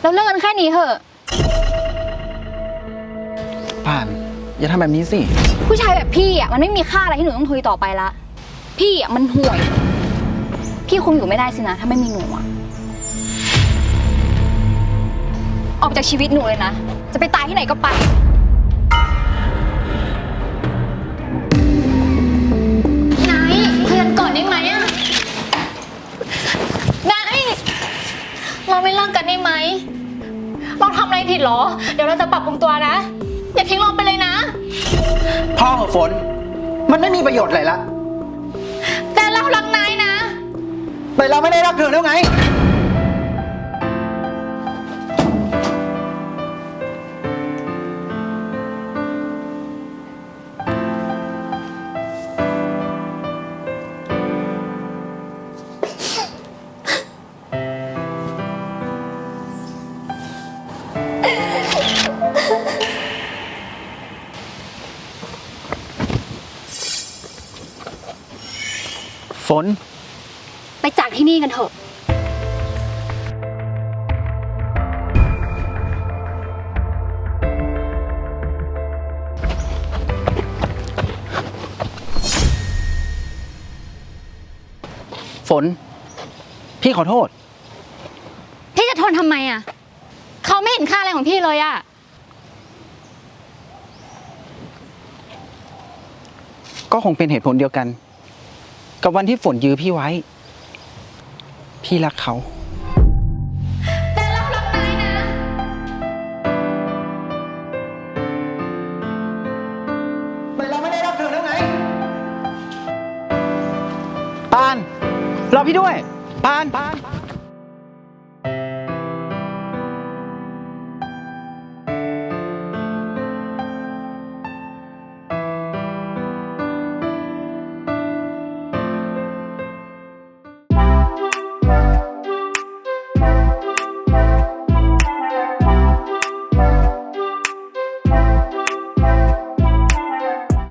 แล้วเลิกกันแค่นี้เถอะ ป่าน อย่าทำแบบนี้สิ ผู้ชายแบบพี่อะมันไม่มีค่าอะไรที่หนูต้องคุยต่อไปละ พี่อะมันห่วย พี่คงอยู่ไม่ได้สินะ ถ้าไม่มีหนูอะ ออกจากชีวิตหนูเลยนะ จะไปตายที่ไหนก็ไปนายคุยกันก่อนได้ไหมอะนายเราไม่เลิกกันได้ไหมเราทำอะ ไรผิดเหรอ เดี๋ยวเราจะปรับปรุงตัวนะ อย่าทิ้งเราไปเลยนะ พ่อเหอะฝน มันไม่มีประโยชน์อะไรละ แต่เรารักนายนะ แต่เราไม่ได้รักเธอแล้วไง ฝน ไปจากที่นี่กันเถอะ ฝน พี่ขอโทษ พี่จะทนทำไมอะ เขาไม่เห็นค่าอะไรของพี่เลยอะ ก็คงเป็นเหตุผลเดียวกัน กับวันที่ฝนยื้อพี่ไว้ พี่รักเขา แต่เรารักนายนะ แต่เราไม่ได้รักเธอแล้วไงปาน รอพี่ด้วย ปานปาน